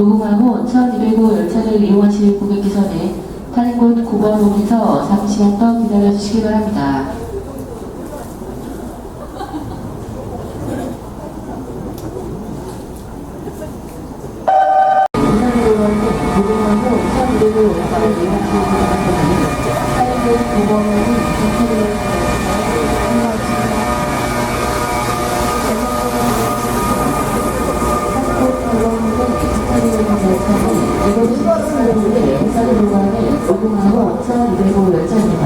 노후하고 1205 열차를 이용하실 고객께서는 타는 곳 9번옥에서 3시간 더 기다려주시기 바랍니다. 타는 곳 9번옥은 2km 사례인데 부산도관에 오공하고 5,200호 열차입니다.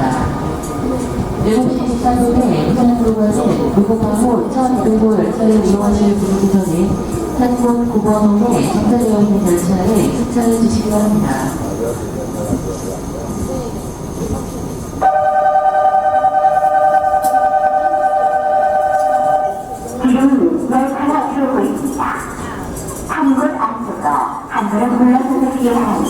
일곱 시 부산도에 부산도관에 오공하고 5,200호 열차를 이용하실 분이기 전에 산공 9번호에 정차되어 있는 열차에 승차해 주시기 바랍니다. 지금 열차가 이루고 있습니다. 한분 안쪽으로 안 그러면 불러주세요.